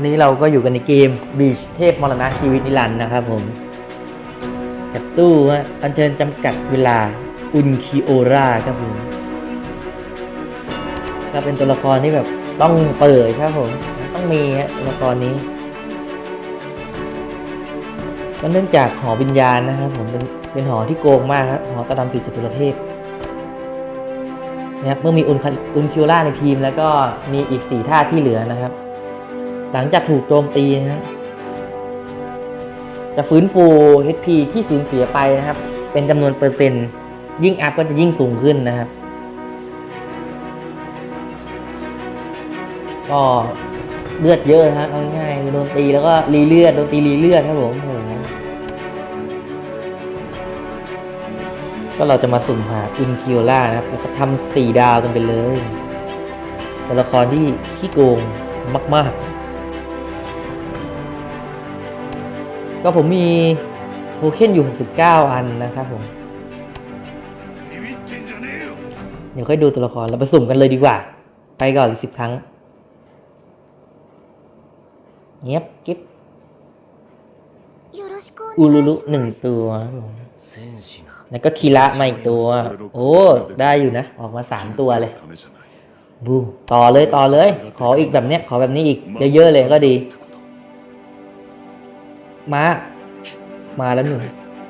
ันนี้เราก็อยู่กันในเกมบีชเทพมรณะชีวิตนิรันดร์นะครับผมกับตู้ฮะอันเชิญจำกัดเวลาอุนคิโอราครับผมก็เป็นตัวละครที่แบบต้องเปิดครับผม ต้องมีฮะตัวละครนี้ก็เนื่องจากหอวิญญาณนะครับผมเป็นเป็นหอที่โกงมากครับหอตะดำสีจตุรเทพนะครับเมื่อมีอุนคาอุนคิโอราในทีมแล้วก็มีอีกสี่ท่าที่เหลือนะครับ หลังจากถูกโจมตีนะจะฟื้นฟู HP ที่สูญเสียไปนะครับ เป็นจำนวนเปอร์เซ็นต์ ยิ่งอัพก็จะยิ่งสูงขึ้นนะครับ ก็เลือดเยอะฮะเอาง่ายๆโดนตีแล้วก็รีเลือดโดนตีรีเลือดครับผมโอ้โหก็เราจะมาสุ่มหาอินคิวล่านะครับแล้วก็ทำสี่ดาวกันไปเลย ตัวละครที่ขี้โกงมาก ๆ ก็ผมมีโทเค็นอยู่ 69 อันนะครับผม เดี๋ยวค่อยดูตัวละครเราไปสุ่มกันเลยดีกว่า ไปก่อนสิบครั้งเงียบกิ๊บอูลุลุหนึ่งตัวแล้วก็คีระมาอีกตัว โอ้ ได้อยู่นะ ออกมาสามตัวเลย บู ต่อเลยต่อเลย ขออีกแบบเนี้ย ขอแบบนี้อีก เยอะๆเลยก็ดี มามาแล้วหนึ่ง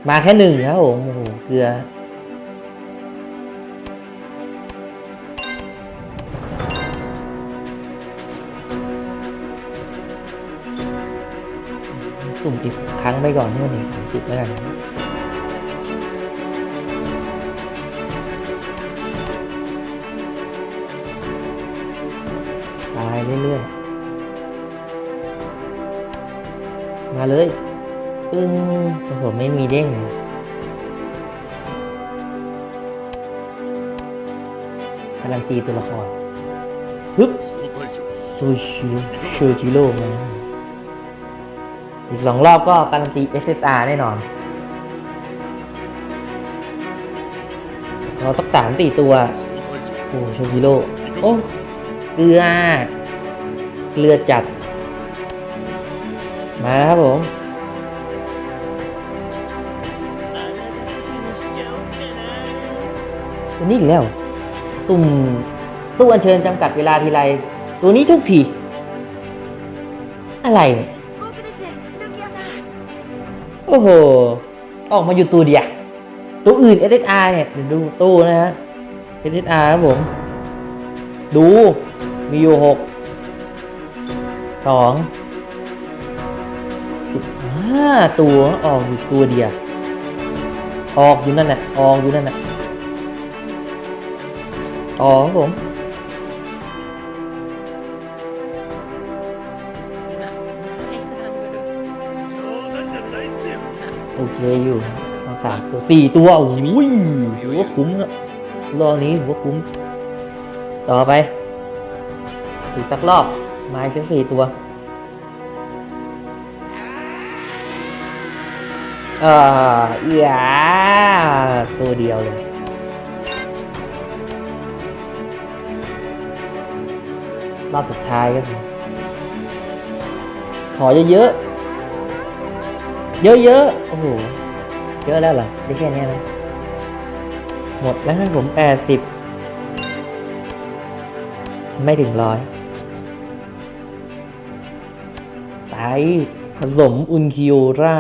มาแค่หนึ่งครับผมโอ้โหเกลือสุ่มอีกครั้งไปก่อนที่มันถึงสามสิบแล้วกันตายเรื่อยๆ มาเลยอึ้งโอ้โหไม่มีเด้งการันตีตัวละครฮึบซูชิชูชิโร่มาอีกสองรอบก็การันตี SSR แน่นอนเราสักสามสี่ตัว โอ้ชูจิโร่โอ้เกลือ เกลือจัด มาครับผม ตัวนี้อีกแล้ว ตุ่มตู้อัญเชิญจำกัดเวลาทีไร ตัวนี้ทุกที อะไรโอ้โห ออกมาอยู่ตัวเดียวตัวอื่น SSR เนี่ยเดี๋ยวดูตู้นะฮะ SSR ครับผม ดู มีอยู่หกสอง ห้าตัวออกอยู่ตัวเดียว ออกอยู่นั่นแหละออกอยู่นั่นแหละออกผมโอเคอยู่เอาสามตัวสี่ตัวโอ้ยถืวคุ้มอะรอบนี้ถืวคุ้ม ต่อไปอีกสักรอบมาอีกกสี่ตัว เอ่ออย่าตัวเดียวเลย รอบสุดท้ายก็คือขอเยอะๆ เยอะๆ โอ้โห เยอะแล้วเหรอ ได้แค่เนี้ยนะหมดแล้วครับผมแปดสิบ ไม่ถึงร้อย ไป ผสมอุนคิโอรา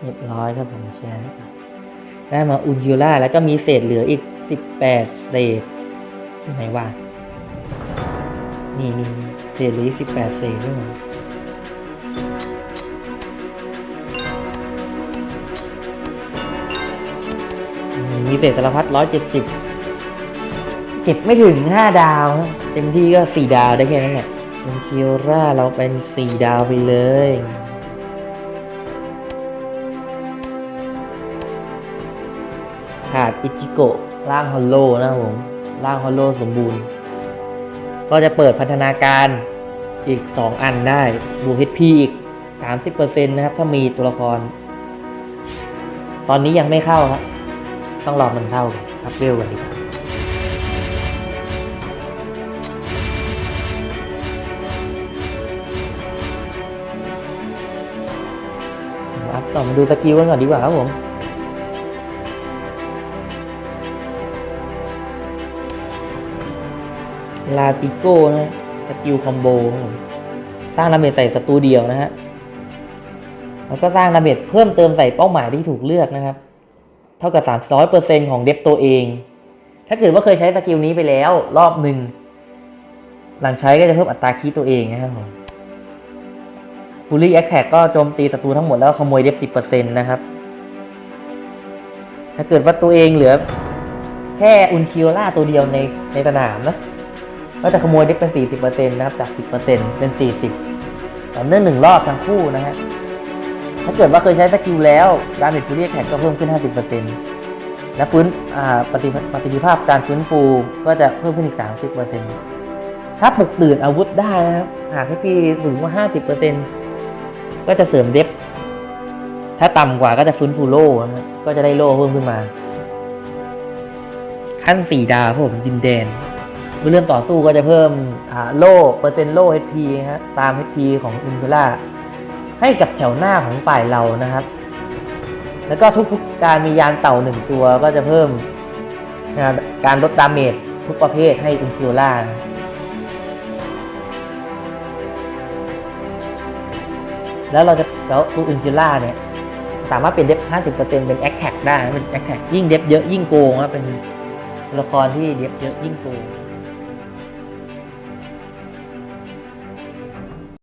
เรียบร้อยครับผมแชร์ได้มาอุนคิโอราแล้วก็มีเศษเหลืออีก 18 เศษไหนวะนี่นี่เศษเหลืออีก18 เศษนี่ มีเศษสารพัดร้อยเจ็ดสิบเก็บไม่ถึงห้าดาว เต็มที่ก็สี่ดาวได้แค่นั้นแหละอุนคิโอราเราเป็นสี่ดาวไปเลยขาดอิจิโกะร่างฮอลโลนะผมร่างฮอลโลสมบูรณ์ ก็จะเปิดพัฒนาการอีก 2 อันได้บวก HP อีก 30%นะครับ ถ้ามีตัวละคร ตอนนี้ยังไม่เข้าครับ ต้องรอมันเท่าอัพเวลกันดีกว่าอัพต่อมาดูสกิลกันก่อนดีกว่าครับผมลาติโก้นะสกิลคอมโบสร้างดาเมจใส่ศัตรูเดียวนะฮะแล้วก็สร้างดาเมจเพิ่มเติมใส่เป้าหมายที่ถูกเลือกนะครับ เท่ากับ 300%ของเดฟตัวเอง ถ้าเกิดว่าเคยใช้สกิลนี้ไปแล้วรอบหนึ่ง หลังใช้ก็จะเพิ่มอัตราคีตัวเองนะครับผมฟูลี่แอคแท็กก็โจมตีศัตรูทั้งหมดแล้วขโมยเดฟ10%นะครับ ถ้าเกิดว่าตัวเองเหลือแค่อุนคิโอล่าตัวเดียวในในสนามนะ ก็จะขโมยเด็กเป็น 40%นะครับ จาก 10%เป็น 40ต่อเนื่องหนึ่งรอบทั้งคู่นะฮะ ถ้าเกิดว่าเคยใช้สกิลแล้วดาเมจฟูเรียแท็กก็เพิ่มขึ้น 50%และฟื้นประสิทธิประสิทธิภาพการฟื้นฟูก็จะเพิ่มขึ้นอีก 30%ถ้าปลุกตื่นอาวุธได้นะครับ หากให้พี่สูงกว่า 50%ก็จะเสริมเดฟถ้าต่ำกว่าก็จะฟื้นฟูโล่ก็จะได้โล่เพิ่มขึ้นมา ขั้น 4 ดาวผมจินแดนเมื่อเริ่มต่อสู้ก็จะเพิ่มโล่เปอร์เซ็นต์โล่ HP ฮะตาม HP ของอินเทล่า ให้กับแถวหน้าของฝ่ายเรานะครับ แล้วก็ทุกๆการมียานเต่าหนึ่งตัวก็จะเพิ่มนะการลดดาเมจทุกประเภทให้อินเทล่าแล้วเราจะแล้วตัวอินเทล่าเนี่ยสามารถเป็นเดฟ50%เป็นแอคแท็กได้เป็นแอคแท็กยิ่งเดฟเยอะยิ่งโกงนะเป็นละครที่เดฟเยอะยิ่งโกง